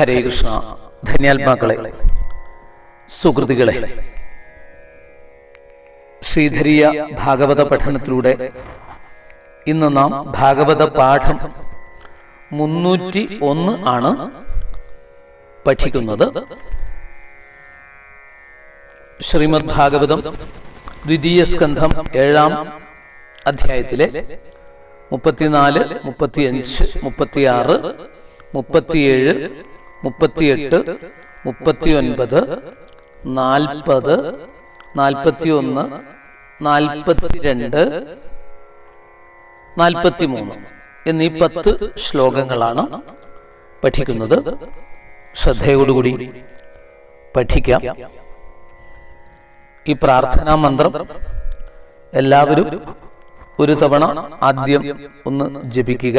ഹരേ കൃഷ്ണ. ധന്യാത്മാക്കളെ സുഹൃത്തുക്കളെ. ശ്രീധരിയ ഭാഗവത പഠനത്തിലൂടെ ഇന്ന് നാം ഭാഗവത പാഠം മുന്നൂറ്റി ഒന്ന് ആണ് പഠിക്കുന്നത്. ശ്രീമദ് ഭാഗവതം ദ്വിതീയ സ്കന്ധം ഏഴാം അധ്യായത്തിലെ മുപ്പത്തിനാല് മുപ്പത്തിയഞ്ച് മുപ്പത്തിയാറ് മുപ്പത്തിയേഴ് മുപ്പത്തിയെട്ട് മുപ്പത്തിയൊൻപത് നാൽപ്പത് നാൽപ്പത്തിയൊന്ന് നാൽപ്പത്തിരണ്ട് നാൽപ്പത്തിമൂന്ന് എന്നീ പത്ത് ശ്ലോകങ്ങളാണ് പഠിക്കുന്നത്. ശ്രദ്ധയോടുകൂടി പഠിക്കാം. ഈ പ്രാർത്ഥനാ മന്ത്രം എല്ലാവരും ഒരു തവണ ആദ്യം ഒന്ന് ജപിക്കുക.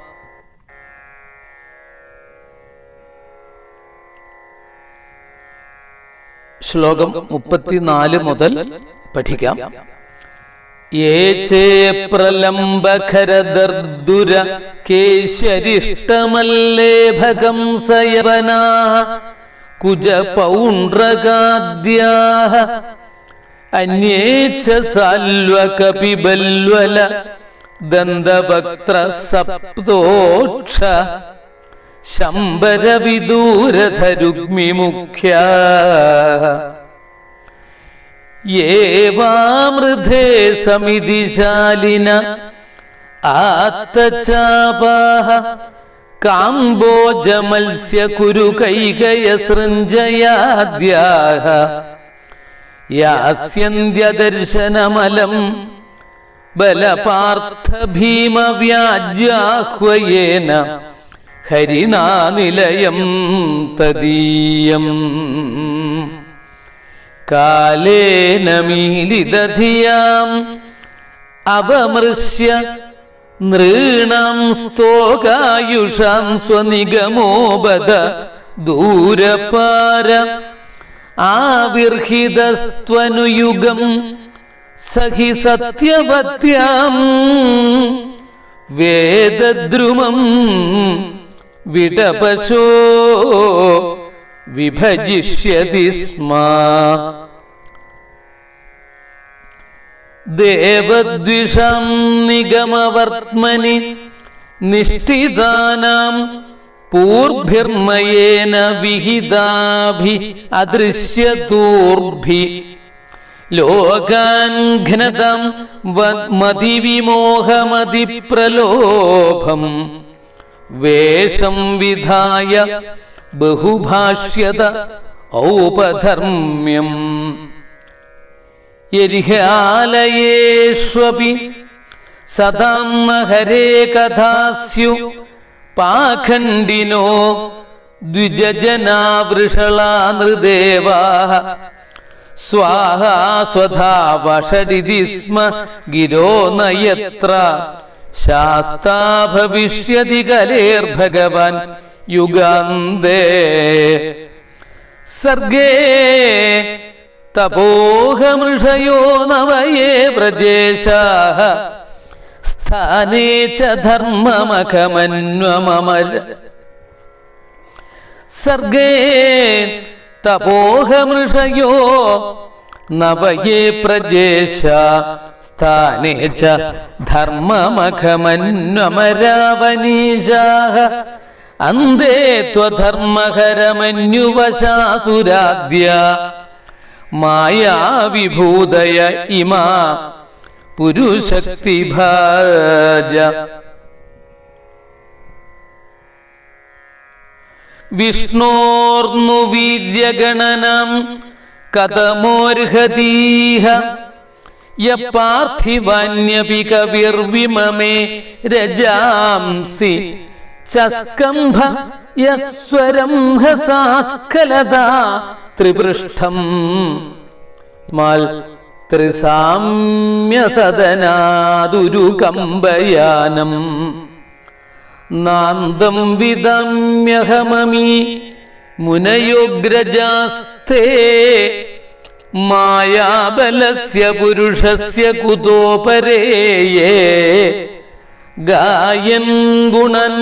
ശ്ലോകം മുപ്പത്തിനാല് മുതൽ പഠിക്കാം. ഏചേ പ്രലംബഖരദർദുര ദന്തഭക്ത്ര സപ്തോക്ഷ ശംബരവിദൂരധരുഗ്മിമുഖ്യ. ഏവാമൃധേ സമിതിശാലിന ആത്തചാപാഹ കാംബോജമത്സ്യ കുരു കൈകയ സൃഞ്ജയാദ്യാഹ ബലപാർത്ഥ ഭീമവ്യാജ്യാഹ്വയേന ഹരിണാ നിലയം തദീയം. കാലേന മീലിതധിയാം അവമൃശ്യ നൃണാം സ്തോകായുഷാം സ്വനിഗമോപദ ദൂരപാര ആവിർഹിതസ്ത്വനുയുഗം സഹി സത്യവത്യാം വേദദ്രുമം വിടപശോ വിഭജിഷ്യതി സ്മ. ദേവദ്വിഷം നിഗമവർത്മനി നിഷ്ഠിതാനാം പൂർഭിർമയേന വിഹിതാഭി അദൃശ്യതൂർഭി. ലോകാൻ ഘ്നതം മതിവിമോഹമതി പ്രലോഭം വേഷം വിധായ ബഹുഭാഷ്യത ഔപധർമ്മ്യം. യരിഹാലയേഷ്വപി സദാം ഹരേ കഥാസ്യു പാഖണ്ഡിനോ ദ്വിജജനാവൃഷളാ നൃദേവാ സ്വാഹാ സ്വധാ വഷടിതി സ്മ ഗിരോ നയത്ര ശാസ്താ കലേർ കലേർഭഗവാൻ യുഗാന്തേ. സർഗേ തപോഹമൃഷയോ നവയേ വ്രജേശാഃ സ്ഥാനേ ച സർഗേ തപോഹമൃഷയോ നവയേ പ്രജേശ സ്ഥാനേ ച ധർമ്മമഖമന്വമരാവനീശാഃ അന്തേ ത്വധർമ്മഹരമന്യുവശാസുരാദ്യ മായാവിഭൂതയ ഇമാ പുരുശക്തിഭാജ വിഷ്ണോർന്നു വീര്യഗണനം കഥമോർഹതീഹ യ പാർത്ഥിവാന്യപി കവിർവിമമേ രജാംസി. ചസ്കംഭ യസ്വരം ഹസാസ്കലത ത്രിപൃഷ്ഠം മാൽ ത്രിസാമ്യസദനാദുരുകമ്പയാനം. നാന്തം വിദമ്യഹമമീ മുനയോഗ്രജാസ്തേ മായാബലസ്യ പുരുഷസ്യ കുതോപരേയേ. ഗായൻ ഗുണൻ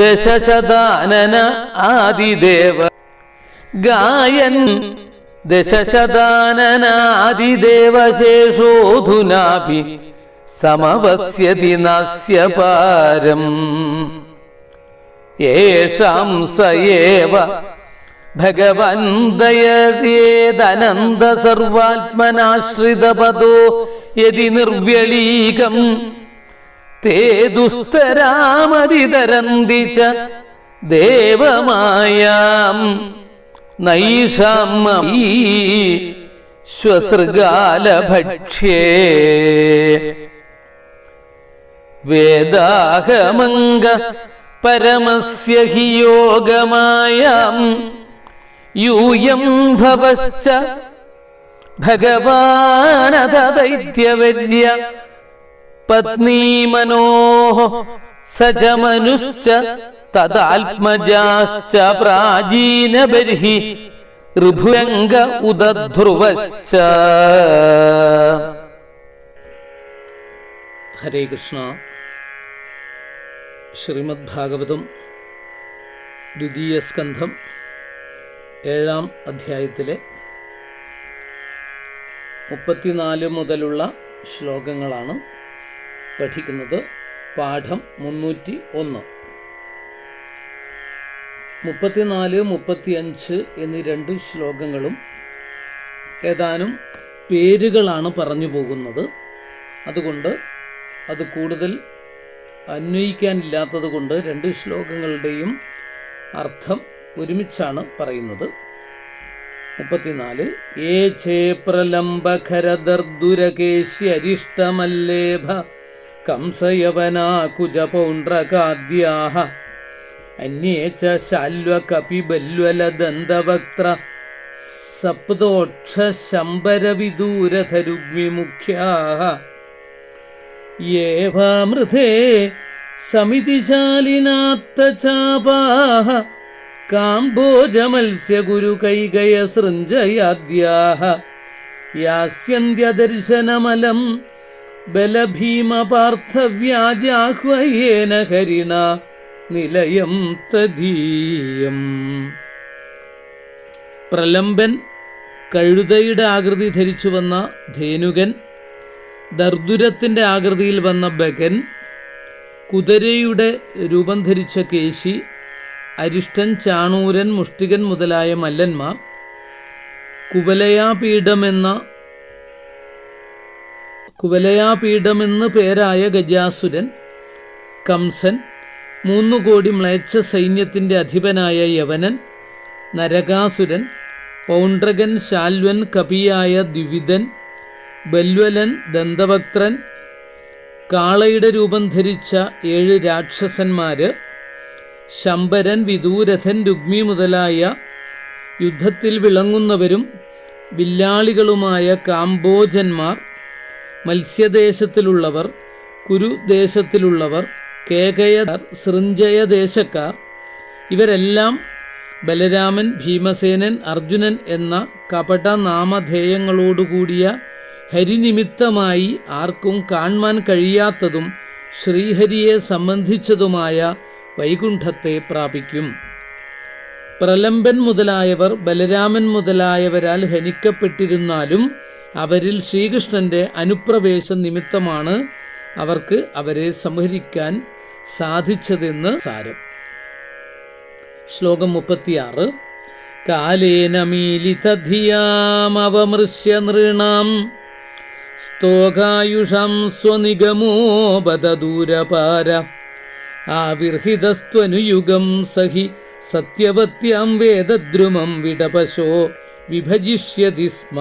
ദശശതാനന ആദിദേവ. ഗായൻ ദശശതാനനാദിദേവശേഷോധുനാഭി സമവസ്യതി നാസ്യ പാരം ഭഗവൻ ദയതേദനന്ദ സർവാത്മനാശ്രിതപദോ യതി നിർവ്യളീകം. തേ ദുസ്തരാമതിതരന്തി ദേവമായാം. നൈഷാം ശ്വസൃഗാലഭക്ഷ്യേ. വേദാഹമംഗ പരമസ്യ ഹി യോഗമായാം യൂയം ഭവശ്ച ഭഗവാനഥ ദൈത്യവര്യ പത്നീമനോ സച മനുശ്ച തദാത്മജാശ്ച പ്രാചീനബർഹി ഋഭുരംഗ ഉദധ്രുവശ്ച ഹരേ കൃഷ്ണ ശ്രീമദ് ഭാഗവതം ദ്വിതീയ സ്കന്ധം ഏഴാം അധ്യായത്തിലെ മുപ്പത്തിനാല് മുതലുള്ള ശ്ലോകങ്ങളാണ് പഠിക്കുന്നത്. പാഠം മുന്നൂറ്റി ഒന്ന്. മുപ്പത്തിനാല് മുപ്പത്തിയഞ്ച് എന്നീ രണ്ട് ശ്ലോകങ്ങളും ഏതാനും പേരുകളാണ് പറഞ്ഞു പോകുന്നത്. അതുകൊണ്ട് അത് കൂടുതൽ അന്വയിക്കാനില്ലാത്തത് കൊണ്ട് രണ്ട് ശ്ലോകങ്ങളുടെയും അർത്ഥം ഒരുമിച്ചാണ് പറയുന്നത്. മുപ്പത്തിനാല് ഏ ചേ പ്രലംബഖരദർദുരകേശ്യരിഷ്ടമല്ലേഭ കംസയവനാകുജപൗണ്ഡ്രകാദ്യാഹ അന്യേ ച ശാല്വകപിബല്വലദന്തവക്ത്ര സപ്തോക്ഷശംബരവിദൂരധരുഗ്മിമുഖ്യാः യേവാമൃതേ സമിതിശാലിനാത്തചാപാः കാംബോജമത്സ്യഗുരുകൈകയസൃഞ്ജയാദ്യാः യാസ്യന്ത്യദർശനമലം ബലഭീമപാർത്ഥവ്യാജാഹ്വയേന ഹരിണ നിലയം തദീയം. പ്രലംബൻ കഴുതയുടെ ആകൃതി ധരിച്ചു വന്ന ധേനുകൻ ദർദുരത്തിന്റെ ആകൃതിയിൽ വന്ന ബഗൻ കുതിരയുടെ രൂപം ധരിച്ച കേശി അരിഷ്ടൻ ചാണൂരൻ മുഷ്ടികൻ മുതലായ മല്ലന്മാർ കുവലയാപീഠമെന്ന കുവലയാപീഠമെന്ന് പേരായ ഗജാസുരൻ കംസൻ മൂന്നു കോടി മ്ലേച്ഛ സൈന്യത്തിന്റെ അധിപനായ യവനൻ നരകാസുരൻ പൗണ്ഡ്രകൻ ശാൽവൻ കപിയായ ദ്വിവിധൻ ബല്വലൻ ദന്തവക്ത്രൻ കാളയുടെ രൂപം ധരിച്ച ഏഴ് രാക്ഷസന്മാര് ശമ്പരൻ വിദൂരഥൻ രുഗ്മി മുതലായ യുദ്ധത്തിൽ വിളങ്ങുന്നവരും വില്ലാളികളുമായ കാംബോജന്മാർ മത്സ്യദേശത്തിലുള്ളവർ കുരുദേശത്തിലുള്ളവർ കേകയർ സൃഞ്ജയദേശക്കാർ ഇവരെല്ലാം ബലരാമൻ ഭീമസേനൻ അർജുനൻ എന്ന കപട നാമധേയങ്ങളോടുകൂടിയ ഹരിനിമിത്തമായി ആർക്കും കാണുവാൻ കഴിയാത്തതും ശ്രീഹരിയെ സംബന്ധിച്ചതുമായ വൈകുണ്ഠത്തെ പ്രാപിക്കും. പ്രലംബൻ മുതലായവർ ബലരാമൻ മുതലായവരാൽ ഹനിക്കപ്പെട്ടിരുന്നാലും അവരിൽ ശ്രീകൃഷ്ണന്റെ അനുപ്രവേശ നിമിത്തമാണ് അവർക്ക് അവരെ സംഹരിക്കാൻ സാധിച്ചതെന്ന് സാരം. ശ്ലോകം മുപ്പത്തിയാറ്. കാലേന മീലിതധിയാമവമൃശ്യ നൃണാം. സ്തോകായുഷാം സ്വനിഗമോപദൂരപാര ആവിർഹിതസ്ത്വനുയുഗം സഹി സത്യവത്യാം വേദദ്രുമം വിടപശോ വിഭജിഷ്യതി സ്മ.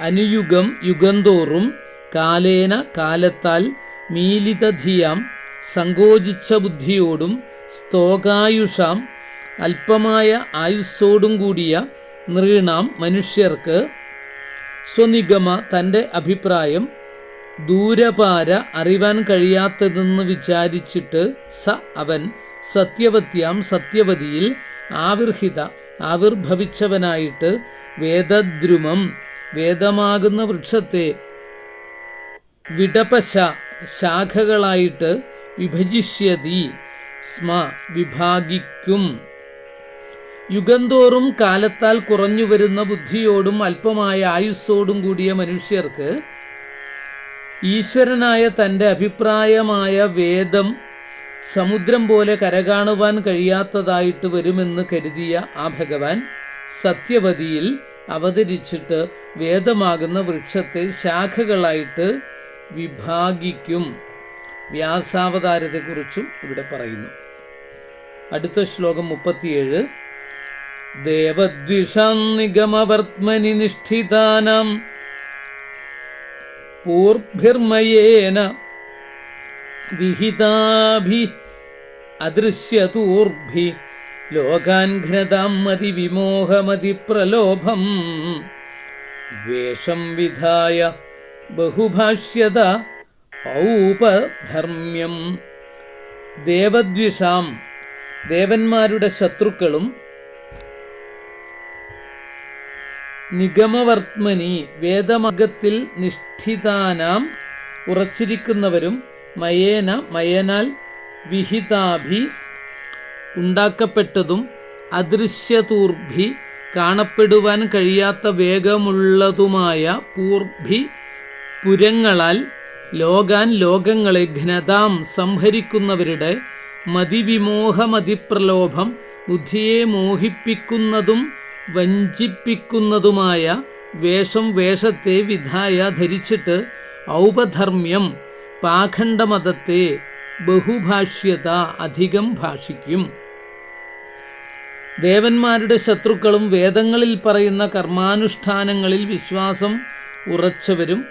അനുയുഗം യുഗന്തോറും കാലേന കാലത്താൽ മീലിതധിയാം സങ്കോചിച്ച ബുദ്ധിയോടും സ്തോകായുഷാം അല്പമായ ആയുസ്സോടും കൂടിയ നൃണാം മനുഷ്യർക്ക് സ്വനിഗമ തന്റെ അഭിപ്രായം ദൂരപാര അറിവാൻ കഴിയാത്തതെന്ന് വിചാരിച്ചിട്ട് സ അവൻ സത്യവത്യാം സത്യവതിയിൽ ആവിർഹിത ആവിർഭവിച്ചവനായിട്ട് വേദദ്രുമം വേദമാകുന്ന വൃക്ഷത്തെ വിടപശ ശാഖകളായിട്ട് വിഭജിഷ്യതി സ്മ വിഭാഗിക്കും. യുഗന്തോറും കാലത്താൽ കുറഞ്ഞു വരുന്ന ബുദ്ധിയോടും അല്പമായ ആയുസ്സോടും കൂടിയ മനുഷ്യർക്ക് ഈശ്വരനായ തന്റെ അഭിപ്രായമായ വേദം സമുദ്രം പോലെ കരകാണുവാൻ കഴിയാത്തതായിട്ട് വരുമെന്ന് കരുതിയ ആ ഭഗവാൻ സത്യവതിയിൽ അവതരിച്ചിട്ട് വേദമാകുന്ന വൃക്ഷത്തെ ശാഖകളായിട്ട് വിഭാഗിക്കും. വ്യാസാവതാരത്തെക്കുറിച്ചും ഇവിടെ പറയുന്നു. അടുത്ത ശ്ലോകം മുപ്പത്തിയേഴ്. ദേവദ്വിഷാം നിഗമവർത്മനി നിഷ്ഠിതാനാം. പൂർഭിർമയേന വിഹിതാഭി അദൃശ്യതൂർഭി. ലോകാൻ ഘ്നതാം മതി വിമോഹമതി പ്രലോഭം. വേഷം വിധായ ബഹുഭാഷ്യത ഔപധർമ്മ്യം. ദേവദ്വിഷാം ദേവന്മാരുടെ ശത്രുക്കളും നിഗമവർത്മനി വേദമഗത്തിൽ നിഷ്ഠിതാനാം ഉറച്ചിരിക്കുന്നവരും മയേന മയനാൽ വിഹിതാഭി ഉണ്ടാക്കപ്പെട്ടതും അദൃശ്യതൂർഭി കാണപ്പെടുവാൻ കഴിയാത്ത വേഗമുള്ളതുമായ പൂർഭി പുരങ്ങളാൽ ലോകാൻ ലോകങ്ങളെ ഘനതാം സംഹരിക്കുന്നവരുടെ മതിവിമോഹമതിപ്രലോഭം ബുദ്ധിയെ മോഹിപ്പിക്കുന്നതും വഞ്ചിപ്പിക്കുന്നതുമായ വേഷം വേഷത്തെ വിധായ ധരിച്ചിട്ട് ഔപധർമ്മ്യം പാഖണ്ഡമതത്തെ ബഹുഭാഷ്യത അധികം ഭാഷിക്കും. ദേവന്മാരുടെ ശത്രുക്കളും വേദങ്ങളിൽ പറയുന്ന കർമാനുഷ്ഠാനങ്ങളിൽ വിശ്വാസം ഉറച്ചവരും.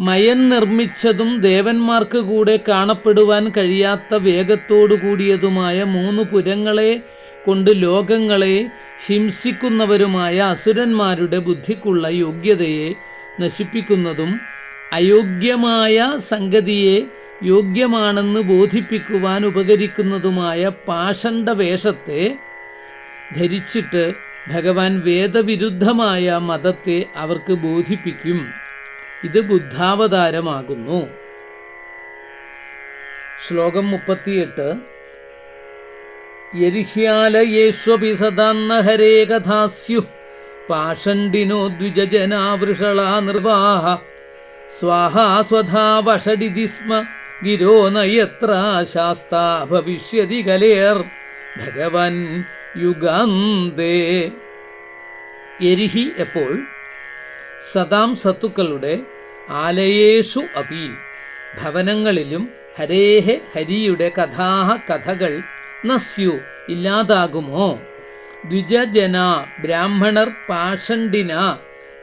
മയൻ നിർമ്മിച്ചതും ദേവന്മാർക്ക് കൂടെ കാണപ്പെടുവാൻ കഴിയാത്ത വേഗത്തോടു കൂടിയതുമായ മൂന്ന് പുരങ്ങളെ കൊണ്ട് ലോകങ്ങളെ ഹിംസിക്കുന്നവരുമായ അസുരന്മാരുടെ ബുദ്ധിക്കുള്ള യോഗ്യതയെ നശിപ്പിക്കുന്നതും അയോഗ്യമായ സംഗതിയെ യോഗ്യമാണെന്ന് ബോധിപ്പിക്കുവാൻ ഉപകരിക്കുന്നതുമായ പാഷണ്ഡ വേഷത്തെ ധരിച്ചിട്ട് ഭഗവാൻ വേദവിരുദ്ധമായ മതത്തെ അവർക്ക് ബോധിപ്പിക്കും. ഇത് ബുദ്ധാവതാരമാകുന്നു. ശ്ലോകം മുപ്പത്തിയെട്ട്. യരിഹ്യാലയേഷ്വപി സദാന്നഹരേ കഥാസ്യു പാഷണ്ഡിനോ ദ്വിജജനാവൃഷളാ നിർവാഹ സ്വാഹാ സ്വധാ വഷടിതി സ്മ ഗിരോ നയത്ര ശാസ്താ ഭവിഷ്യതി കലേർ ഭഗവൻ യുഗാന്തേ എരിഹി എപ്പോൾ? സദാം സത്തുക്കളുടെ ആലയേഷു അപി ഭവനങ്ങളിലും ഹരേഹ ഹരിയുടെ കഥാഹ കഥകൾ നസ്യു ഇല്ലാതാകുമോ? ദ്വിജജന ബ്രാഹ്മണർ പാഷണ്ഡിന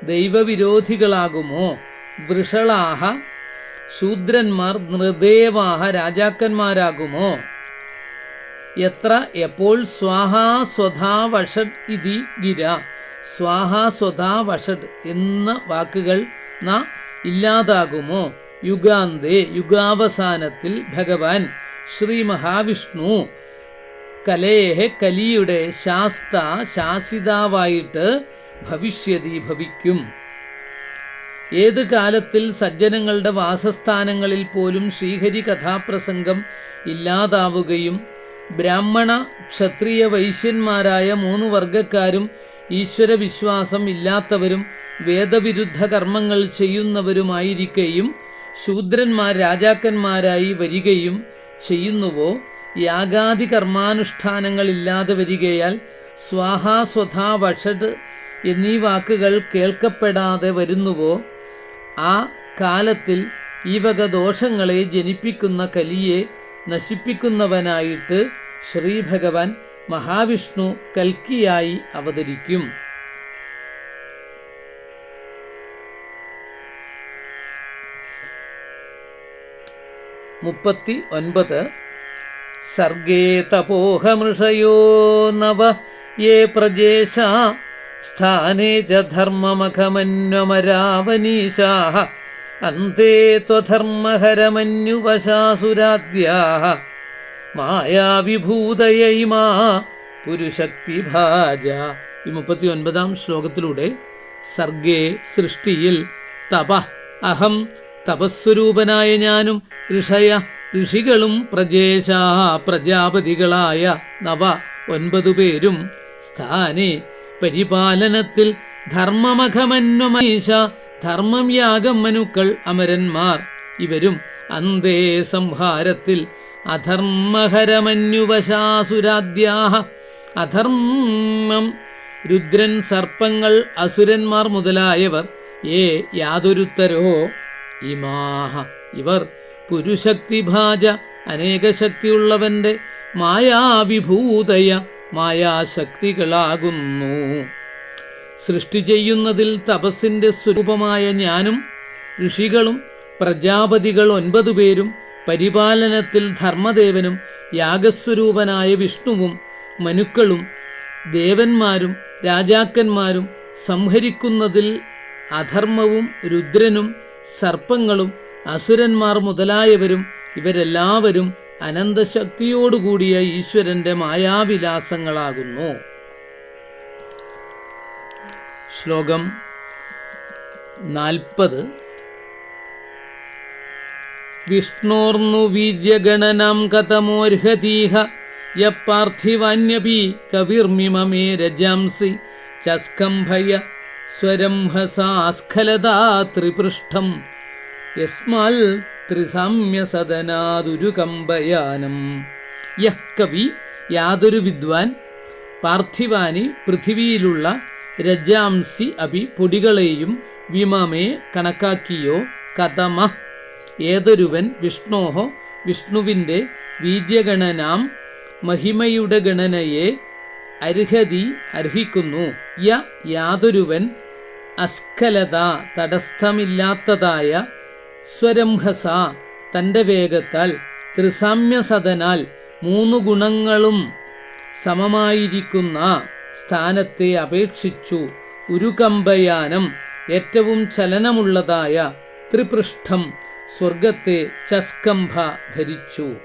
ദൈവവിരോധികളാകുമോ? വൃഷളാഹ ശൂദ്രന്മാർ നൃദേവാഹ രാജാക്കന്മാരാകുമോ? എത്ര എപ്പോൾ സ്വാഹാ സ്വധാ വഷഡ് ഇതി ഗിര? സ്വാഹാ സ്വധാ വഷഡ് എന്ന വാക്കുകൾ ന ഇല്ലാതാകുമോ? യുഗാന്തേ യുഗാവസാനത്തിൽ ഭഗവാൻ ശ്രീ മഹാവിഷ്ണു കലേഹ കലിയുടെ ശാസ്ത ശാസിതാവായിട്ട് ഭവിഷ്യതി ഭവിക്കും. ഏത് കാലത്തിൽ സജ്ജനങ്ങളുടെ വാസസ്ഥാനങ്ങളിൽ പോലും ശ്രീഹരി കഥാപ്രസംഗം ഇല്ലാതാവുകയും ബ്രാഹ്മണ ക്ഷത്രിയ വൈശ്യന്മാരായ മൂന്ന് വർഗക്കാരും ഈശ്വരവിശ്വാസം ഇല്ലാത്തവരും വേദവിരുദ്ധ കർമ്മങ്ങൾ ചെയ്യുന്നവരുമായിരിക്കുകയും ശൂദ്രന്മാർ രാജാക്കന്മാരായി വരികയും ചെയ്യുന്നുവോ? യാഗാദി കർമാനുഷ്ഠാനങ്ങളില്ലാതെ വരികയാൽ സ്വാഹാ സ്വധാ വഷഡ് എന്നീ വാക്കുകൾ കേൾക്കപ്പെടാതെ വരുന്നുവോ? ആ കാലത്തിൽ ഈ വക ദോഷങ്ങളെ ജനിപ്പിക്കുന്ന കലിയെ നശിപ്പിക്കുന്നവനായിട്ട് ശ്രീഭഗവാൻ മഹാവിഷ്ണു കൽക്കിയായി അവതരിക്കും. മുപ്പത്തി ഒൻപത് സർഗേ തപോഹമൃഷയോ നവ. യേ പ്രജേശ സ്ഥാനേ ച ധർമ്മമഖമന്വമരാവനീശാः അന്തേ ത്വധർമ്മഹരമന്യുവശാസുരാദ്യാः മായാവിഭൂതയൈമാ പുരുശക്തിഭാജ ഈ മുപ്പത്തി ഒൻപതാം ശ്ലോകത്തിലൂടെ സർഗേ സൃഷ്ടിയിൽ തപ അഹം തപസ്വരൂപനായ ഞാനും ഋഷയ ഋഷികളും പ്രജേശ പ്രജാപതികളായ നവ ഒൻപതു പേരും സ്ഥാനെ പരിപാലനത്തിൽ ധർമ്മമഖമന്വമീശ ധർമ്മം യാഗം മനുക്കൾ അമരന്മാർ. ഇവരും അന്തേ സംഹാരത്തിൽ അധർമ്മഹരമന്യുവശാസുരാദ്യാഹ അധർമ്മം രുദ്രൻ സർപ്പങ്ങൾ അസുരന്മാർ മുതലായവർ ഏ യാതൊരുത്തരോ ഇമാഹ. ഇവർ പുരുശക്തിഭാജ അനേകശക്തിയുള്ളവന്റെ മായാവിഭൂതയ മായാശക്തികളാകുന്നു. സൃഷ്ടി ചെയ്യുന്നതിൽ തപസ്സിന്റെ സ്വരൂപമായ ഞാനും ഋഷികളും പ്രജാപതികൾ ഒൻപതു പേരും പരിപാലനത്തിൽ ധർമ്മദേവനും യാഗസ്വരൂപനായ വിഷ്ണുവും മനുക്കളും ദേവന്മാരും രാജാക്കന്മാരും സംഹരിക്കുന്നതിൽ അധർമ്മവും രുദ്രനും സർപ്പങ്ങളും അസുരന്മാർ മുതലായവരും ഇവരെല്ലാവരും അനന്തശക്തിയോടുകൂടിയ ഈശ്വരന്റെ മായാവിലാസങ്ങളാകുന്നു. ശ്ലോകം നാൽപ്പത്. വിഷ്ണോർന്നു വീര്യഗണനം കഥമോർഹതീഹ യ പാർത്ഥിവാന്യപി കവിർമിമമേ രജാംസി ചസ്കംഭയ സ്വരംഹസാസ്ഖലതാ ത്രിപൃഷ്ഠം യസ്മാൽ ത്രിസാമ്യസദനാദുരുകമ്പയാനം യഹ് കവി യാതൊരു വിദ്വാൻ പാർത്ഥിവാനി പൃഥിവിയിലുള്ള രജാംസി അഭി പൊടികളെയും വിമമേ കണക്കാക്കിയോ? കഥമ. ഏതൊരുവൻ വിഷ്ണോഹോ? വിഷ്ണുവിന്റെ വീര്യഗണനാം മഹിമയുടെ ഗണനയെ അർഹതി അർഹിക്കുന്നു. യ യാതൊരുവൻ അസ്ഖലത തടസ്ഥമില്ലാത്തതായ സ്വരംഹസ തന്റെ വേഗത്താൽ ത്രിസാമ്യസദനാൽ മൂന്ന് ഗുണങ്ങളും സമമായിരിക്കുന്ന സ്ഥാനത്തെ അപേക്ഷിച്ചു. ഉരുകമ്പയാനം ഏറ്റവും ചലനമുള്ളതായ ത്രിപൃഷ്ഠം സ്വർഗത്തെ ചസ്കംഭ ധരിച്ചു.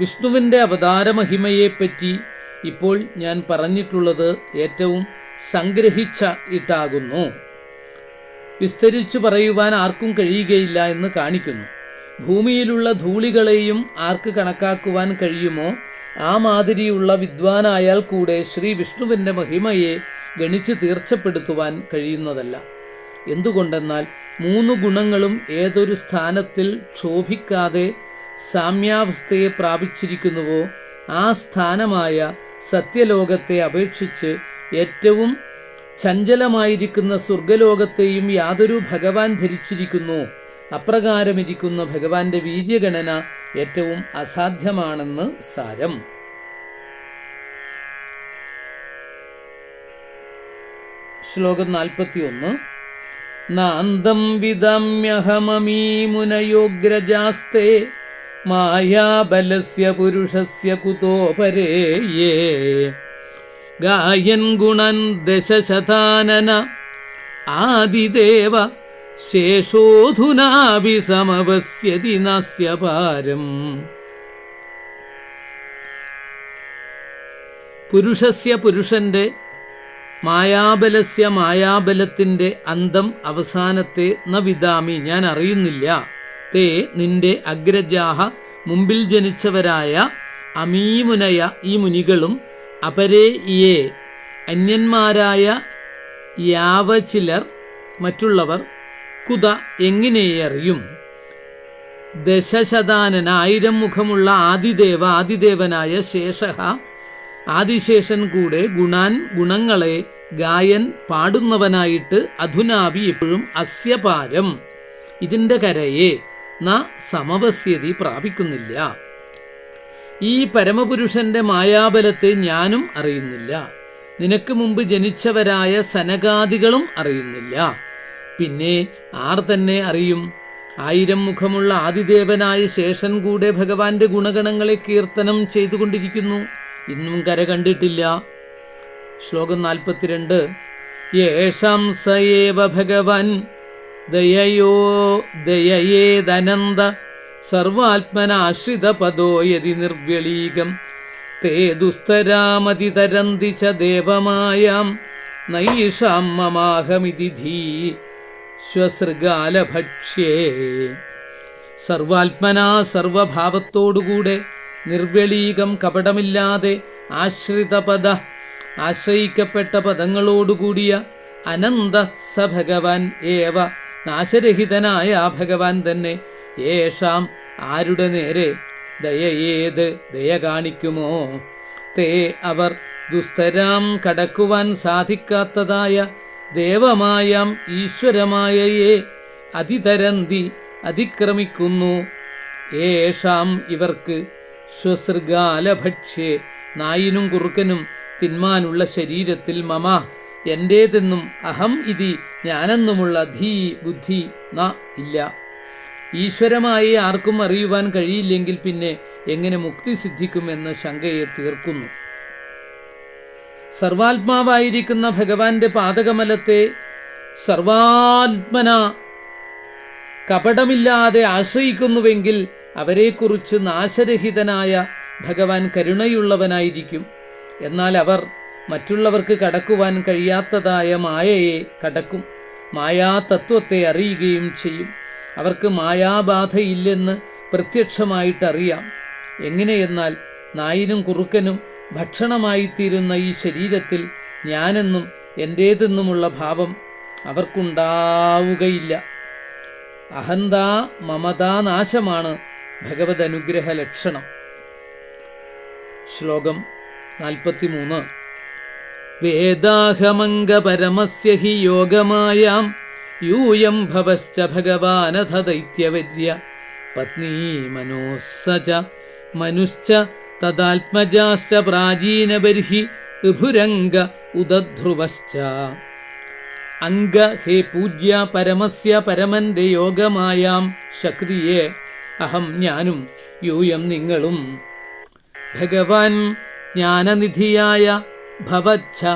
വിഷ്ണുവിന്റെ അവതാരമഹിമയെപ്പറ്റി ഇപ്പോൾ ഞാൻ പറഞ്ഞിട്ടുള്ളത് ഏറ്റവും സംഗ്രഹിച്ച ഇട്ടാകുന്നു. വിസ്തരിച്ചു പറയുവാൻ ആർക്കും കഴിയുകയില്ല എന്ന് കാണിക്കുന്നു. ഭൂമിയിലുള്ള ധൂളികളെയും ആർക്ക് കണക്കാക്കുവാൻ കഴിയുമോ? ആ മാതിരിയുള്ള വിദ്വാനായാൽ കൂടെ ശ്രീ വിഷ്ണുവിന്റെ മഹിമയെ ഗണിച്ച് തീർച്ചപ്പെടുത്തുവാൻ കഴിയുന്നതല്ല. എന്തുകൊണ്ടെന്നാൽ മൂന്ന് ഗുണങ്ങളും ഏതൊരു സ്ഥാനത്തിൽ ക്ഷോഭിക്കാതെ സാമ്യാവസ്ഥയെ പ്രാപിച്ചിരിക്കുന്നുവോ ആ സ്ഥാനമായ സത്യലോകത്തെ അപേക്ഷിച്ച് ഏറ്റവും ചഞ്ചലമായിരിക്കുന്ന സ്വർഗലോകത്തെയും യാതൊരു ഭഗവാൻ ധരിച്ചിരിക്കുന്നു. അപ്രകാരമിരിക്കുന്ന ഭഗവാന്റെ വീര്യഗണന ഏറ്റവും അസാധ്യമാണെന്ന് സാരം. ശ്ലോകം നാൽപ്പത്തിയൊന്ന്. നാന്തം വിദമ്യഹമമീ മുനയോഗ്രജാസ്തേ മായാബലസ്യ പുരുഷസ്യ കുതോ പരേയേ ഗായൻ ഗുണൻ ദശശതാനന ആദിദേവ ശേഷോധുനാഭി സമവസ്യതി നാസ്യ പാരം പുരുഷസ്യ പുരുഷന്റെ മായാബലസ്യ മായാബലത്തിന്റെ അന്തം അവസാനത്തെ ന വിദാമി ഞാൻ അറിയുന്നില്ല. തേ നിന്റെ അഗ്രജാഹ മുമ്പിൽ ജനിച്ചവരായ അമീമുനയ ഈ മുനികളും അപരേ ഇയെ അന്യന്മാരായ യാവചിലർ മറ്റുള്ളവർ കുത എങ്ങനെയറിയും? ദശശതാനന ആയിരം മുഖമുള്ള ആദിദേവ ആദിദേവനായ ശേഷഹ ആദിശേഷൻ കൂടെ ഗുണാൻ ഗുണങ്ങളെ ഗായൻ പാടുന്നവനായിട്ട് അധുനാവി എപ്പോഴും അസ്യപാരം. ഇതിന്റെ കരയെ ന സമവസ്യതി പ്രാപിക്കുന്നില്ല. ഈ പരമപുരുഷന്റെ മായാബലത്തെ ഞാനും അറിയുന്നില്ല. നിനക്ക് മുമ്പ് ജനിച്ചവരായ സനകാദികളും അറിയുന്നില്ല. പിന്നെ ആർ തന്നെ അറിയും? ആയിരം മുഖമുള്ള ആദിദേവനായ ശേഷൻ കൂടെ ഭഗവാന്റെ ഗുണഗണങ്ങളെ കീർത്തനം ചെയ്തുകൊണ്ടിരിക്കുന്നു. ഇന്നും കര കണ്ടിട്ടില്ല. ശ്ലോകം നാൽപ്പത്തിരണ്ട്. യേഷം സയേവ ഭഗവാൻ ദയയോ ദയയേതനന്ത സർവാത്മനാശ്രിത പദോ യതി നിർവ്യളീകം തേ ദുസ്തരാമതിതരന്തി ച ദേവമായാം നൈഷാം മമാഹമിതി ധീ ശ്വസൃഗാലഭക്ഷ്യേ സർവാത്മനാ സർവഭാവത്തോടുകൂടെ നിർവ്യളീകം കപടമില്ലാതെ ആശ്രിതപദ ആശ്രയിക്കപ്പെട്ട പദങ്ങളോടുകൂടിയ അനന്ത സ ഭഗവാൻ ഏവ നാശരഹിതനായ ആ ഭഗവാൻ തന്നെ യേഷാം ആരുടെ നേരെ ദയ ഏത് ദയ കാണിക്കുമോ? തേ അവർ ദുസ്തരാം കടക്കുവാൻ സാധിക്കാത്തതായ ദേവമായാം ഈശ്വരമായയെ അതിതരന്തി അതിക്രമിക്കുന്നു. ഏഷാം ഇവർക്ക് ശ്വസൃഗാലഭക്ഷ്യേ നായിനും കുറുക്കനും തിന്മാനുള്ള ശരീരത്തിൽ മമ എന്റേതെന്നും അഹം ഇതി ഞാനെന്നുമുള്ള ധീ ബുദ്ധി ന ഇല്ല. ഈശ്വരമായി ആർക്കും അറിയുവാൻ കഴിയില്ലെങ്കിൽ പിന്നെ എങ്ങനെ മുക്തി സിദ്ധിക്കുമെന്ന ശങ്കയെ തീർക്കുന്നു. സർവാത്മാവായിരിക്കുന്ന ഭഗവാന്റെ പാതകമലത്തെ സർവാത്മന കപടമില്ലാതെ ആശ്രയിക്കുന്നുവെങ്കിൽ അവരെക്കുറിച്ച് നാശരഹിതനായ ഭഗവാൻ കരുണയുള്ളവനായിരിക്കും. എന്നാൽ അവർ മറ്റുള്ളവർക്ക് കടക്കുവാൻ കഴിയാത്തതായ മായയെ കടക്കും. മായാതത്വത്തെ അറിയുകയും ചെയ്യും. അവർക്ക് മായാബാധയില്ലെന്ന് പ്രത്യക്ഷമായിട്ടറിയാം. എങ്ങനെയെന്നാൽ നായിനും കുറുക്കനും ഭക്ഷണമായിത്തീരുന്ന ഈ ശരീരത്തിൽ ഞാനെന്നും എന്റേതെന്നുമുള്ള ഭാവം അവർക്കുണ്ടാവുകയില്ല. അഹന്താ മമതാനാശമാണ് ഭഗവത് അനുഗ്രഹ ലക്ഷണം ശ്ലോകം നാൽപ്പത്തിമൂന്ന്. വേദാഹമംഗപരമസ്യ ഹി യോഗമായാം യൂയം ഭവശ്ച ഭഗവാനഥ ദൈത്യവര്യ പത്നീ മനോസ്സ മനുശ്ച തദാത്മജാശ്ച പ്രാചീനബർഹി ഋഭുരംഗ ഉദധ്രുവശ്ച. അംഗ ഹേ പൂജ്യ പരമസ്യ പരമന്റെ യോഗമായാം ശക്തിയെ അഹം ഞാനും യൂയം നിങ്ങളും. ഭഗവാൻ ജ്ഞാനനിധിയായ ഭവച്ഛ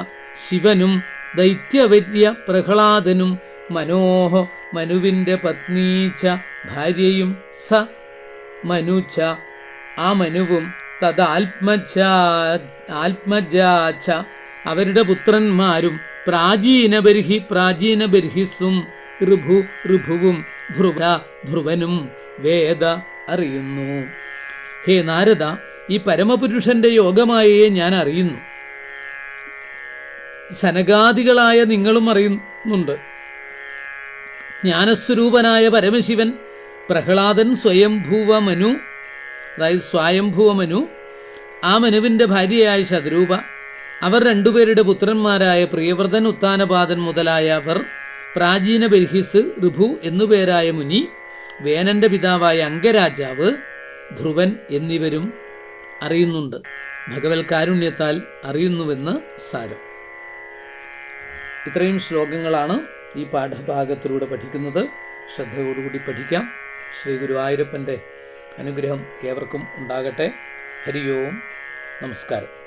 ശിവനും ദൈത്യവര്യ പ്രഹ്ലാദനും മനോഹ മനുവിന്റെ പത്നീച്ച ഭാര്യയും സ മനുച്ച. ആ മനുവും തദാത്മജ ആത്മജാച്ച. അവരുടെ പുത്രന്മാരും പ്രാചീന ബർഹി പ്രാചീന ബർഹിസും ഋഭു ഋഭുവും ധ്രുവ ധ്രുവനും വേദ അറിയുന്നു. ഹേ നാരദ ഈ പരമപുരുഷന്റെ യോഗമായേ ഞാൻ അറിയുന്നു. സനകാദികളായ നിങ്ങളും അറിയുന്നുണ്ട്. ജ്ഞാനസ്വരൂപനായ പരമശിവൻ പ്രഹ്ലാദൻ സ്വയംഭൂവ മനു അതായത് സ്വയംഭൂവ മനു ആ മനുവിന്റെ ഭാര്യയായ ശതരൂപ അവർ രണ്ടുപേരുടെ പുത്രന്മാരായ പ്രിയവ്രതൻ ഉത്താനപാദൻ മുതലായവർ പ്രാചീന ബർഹിസ് ഋഭു എന്നുപേരായ മുനി വേനന്റെ പിതാവായ അംഗരാജാവ് ധ്രുവൻ എന്നിവരും അറിയുന്നുണ്ട്. ഭഗവത് കാരുണ്യത്താൽ അറിയുന്നുവെന്ന് സാരം. ഇത്രയും ശ്ലോകങ്ങളാണ് ഈ പാഠഭാഗത്തിലൂടെ പഠിക്കുന്നത് ശ്രദ്ധയോടുകൂടി പഠിക്കാം. ശ്രീ ഗുരുവായൂരപ്പന്റെ അനുഗ്രഹം ഏവർക്കും ഉണ്ടാകട്ടെ. ഹരിയോം. നമസ്കാരം.